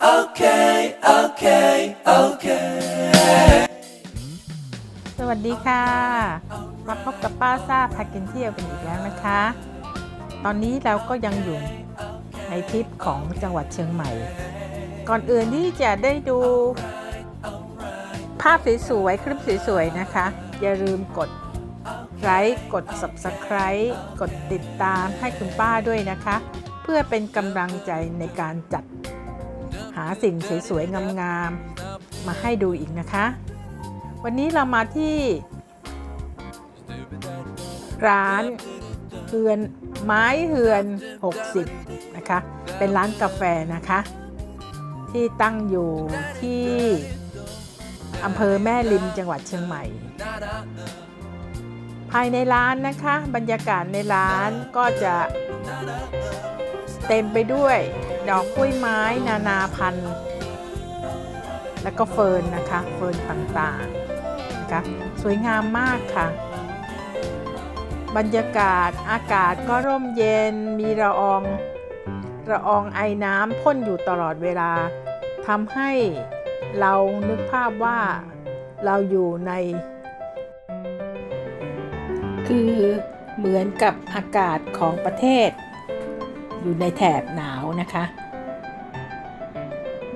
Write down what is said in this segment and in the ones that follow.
okay okay okay สวัสดีค่ะ มาพบกับป้าซาพากินเที่ยวกันอีกแล้วนะคะ ตอนนี้เราก็ยังอยู่ในทริปของจังหวัดเชียงใหม่ ก่อนอื่นที่จะได้ดู ภาพสวยๆคลิปสวยๆนะคะ อย่าลืมกดไลค์กด subscribe กดติดตามให้คุณป้าด้วยนะคะ เพื่อเป็นกำลังใจในการจัดาสิ่งสวยๆ งามๆ มาให้ดูอีกนะคะ วันนี้เรามาที่ ร้านเฮือนไม้เฮือน 60 นะคะ เป็นร้านกาแฟนะคะ ที่ตั้งอยู่ที่อำเภอแม่ริมจังหวัดเชียงใหม่ ภายในร้านนะคะ บรรยากาศในร้านก็จะเต็มไปด้วย ดอกกล้วยไม้ นานาพันธุ์ แล้วก็เฟิร์นนะคะ เฟิร์นต่างๆนะคะสวยงามมากค่ะ บรรยากาศอากาศก็ร่มเย็นมีละอองละอองไอน้ำพ่นอยู่ตลอดเวลาทำให้เรานึกภาพว่าเราอยู่ใน คือเหมือนกับอากาศของประเทศ อยู่ในแถบหนาวนะคะ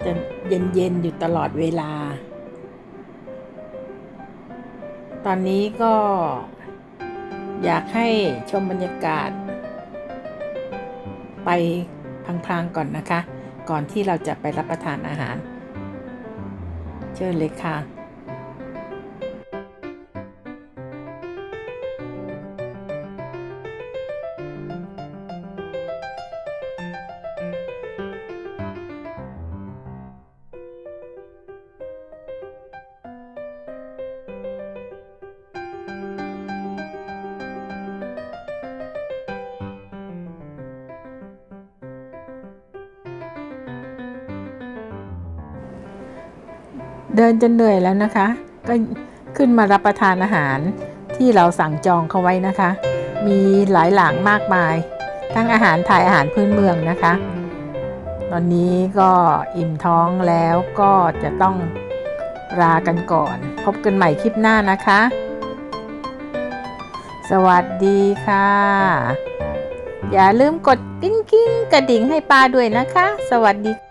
จะเย็นๆอยู่ตลอดเวลา ตอนนี้ก็อยากให้ชมบรรยากาศ ไปพลางๆก่อนนะคะ ก่อนที่เราจะไปรับประทานอาหาร เชิญเลยค่ะ เดินจนเหนื่อยแล้วนะคะ ก็ขึ้นมารับประทานอาหารที่เราสั่งจองเขาไว้นะคะ มีหลายหลากมากมาย ทั้งอาหารไทยอาหารพื้นเมืองนะคะ ตอนนี้ก็อิ่มท้องแล้วก็จะต้องลากันก่อน พบกันใหม่คลิปหน้านะคะ สวัสดีค่ะ อย่าลืมกดกิ้งกิ้งกระดิ่งให้ป้าด้วยนะคะ สวัสดี